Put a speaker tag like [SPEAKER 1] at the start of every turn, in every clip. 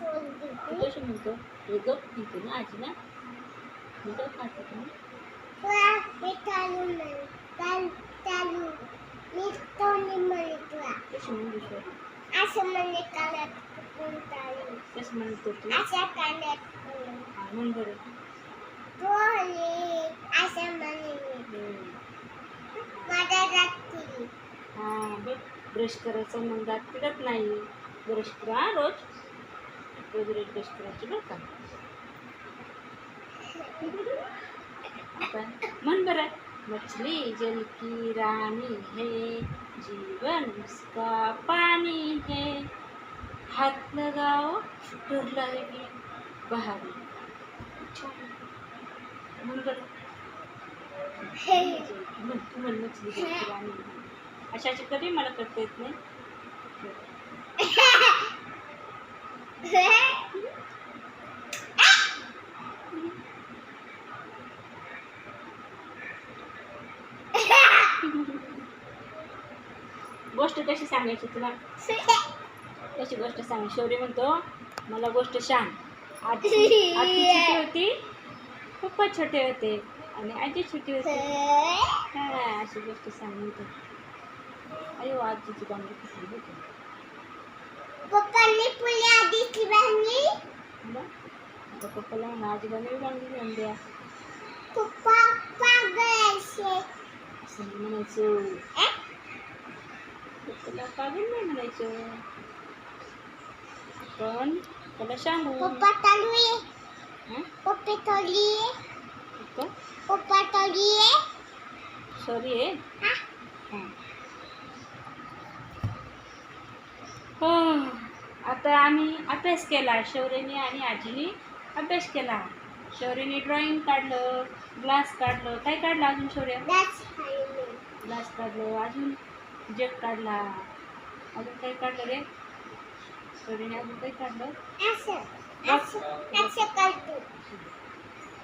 [SPEAKER 1] तू म्हणतो हे गप म्हणतो ना आजी ना हे खातो ना म्हणू
[SPEAKER 2] असं म्हणजे
[SPEAKER 1] कसं म्हणतो तू
[SPEAKER 2] अशा कानात
[SPEAKER 1] म्हण बरं
[SPEAKER 2] डोळे म्हणे माझ्या रात्री
[SPEAKER 1] हा बघ ब्रश करायचं मग दात नाही. ब्रश करा रोज. रोज करायची बरं का? मछली जल की रानी है जीवन उसका पानी है. हाथ लगाओ डर लगेगी बहारी. बरं. तू म्हण मछली जल की रानी है. अशाची कधी मला करता येत नाही. गोष्ट कशी सांगायची तुला? कशी गोष्ट सांग शौर्य म्हणतो मला गोष्ट सांग. आजी आजी छोटी होती पप्पा छोटे होते. आणि आजी छोटी होती. अशी गोष्ट सांग म्हणतो अरे आजीची बांगडी होती. आता पप्पाला म्हणा आजी बांगडी बांगडी घेऊन द्या
[SPEAKER 2] पप्पा पागल असे.
[SPEAKER 1] असं नाही म्हणायचं पप्पाला पागल नाही म्हणायचं. पण त्याला सांगू.
[SPEAKER 2] पप्पा तळवी
[SPEAKER 1] हं?
[SPEAKER 2] पप्पे तळली
[SPEAKER 1] पप्पा?
[SPEAKER 2] पप्पा तळली
[SPEAKER 1] सॉरी आहे हां हो आता आम्ही अभ्यास केला शौर्यने आणि आजीने अभ्यास केला. शौर्यने ड्रॉइंग काढलं ग्लास काढलं. काय काढलं अजून शौर्य? ग्लास काढलं. अजून जग काढला. अजून काही काढलं रे? शौर्यने अजून काही काढलं?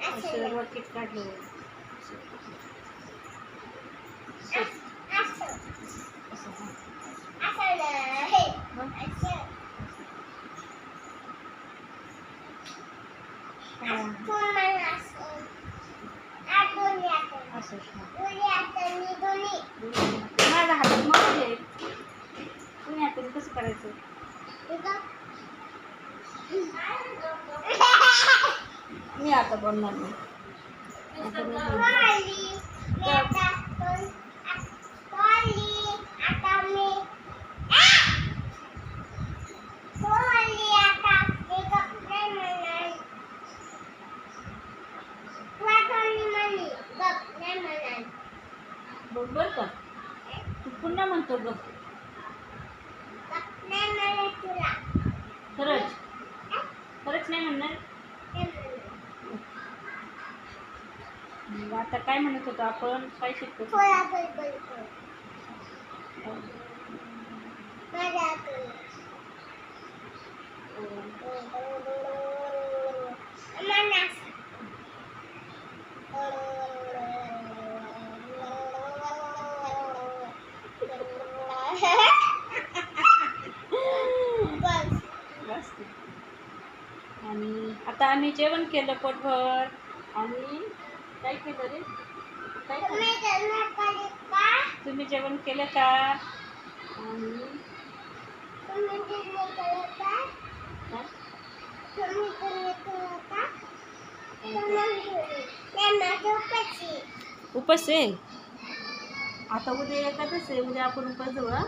[SPEAKER 2] असं
[SPEAKER 1] रॉकेट काढलं.
[SPEAKER 2] असं
[SPEAKER 1] असं हां
[SPEAKER 2] असं नाही
[SPEAKER 1] मग
[SPEAKER 2] असं
[SPEAKER 1] हां
[SPEAKER 2] पुन्हा असं आतून यातून
[SPEAKER 1] असं हां
[SPEAKER 2] दोन्ही हातांनी दोन्ही
[SPEAKER 1] माझा हात मोठे आहेत तुम्ही आता कसं करायचं? मी आता बोलणार नाही आता मी बोलणार. बघ बरं का तू म्हणतो बघ. खरंच? खरंच नाही म्हणणार? आता काय म्हणत होतो आपण? काय शिकतो?
[SPEAKER 2] माझ्या
[SPEAKER 1] आता आम्ही जेवण केलं पोटभर. आणि काय केलं रे? काय?
[SPEAKER 2] तुम्ही
[SPEAKER 1] जेवण केलं का? आणि उपास आहे? आता उद्या एखादच आहे. उद्या आपण उपास जाऊ हा?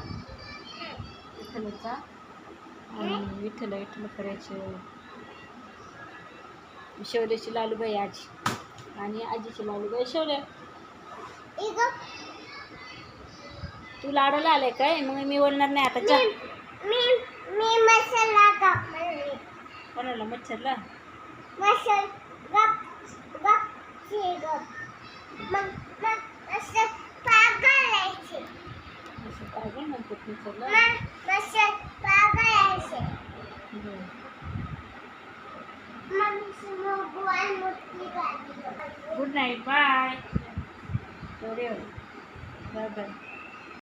[SPEAKER 1] विठ्ठलाचा आणि विठ्ठल विठ्ठल करायचं. शौर्याची लालूबाई आजी. आणि आजीची लालूबाई
[SPEAKER 2] इगो.
[SPEAKER 1] तू लाडाला आलाय काय? मग मी बोलणार नाही आता. चल.
[SPEAKER 2] मी मी मसाला गप म्हणली.
[SPEAKER 1] कोणाला? मच्छरला?
[SPEAKER 2] असं
[SPEAKER 1] पागल म्हणतात मच्छरला? Good night. Bye. Bye. Bye.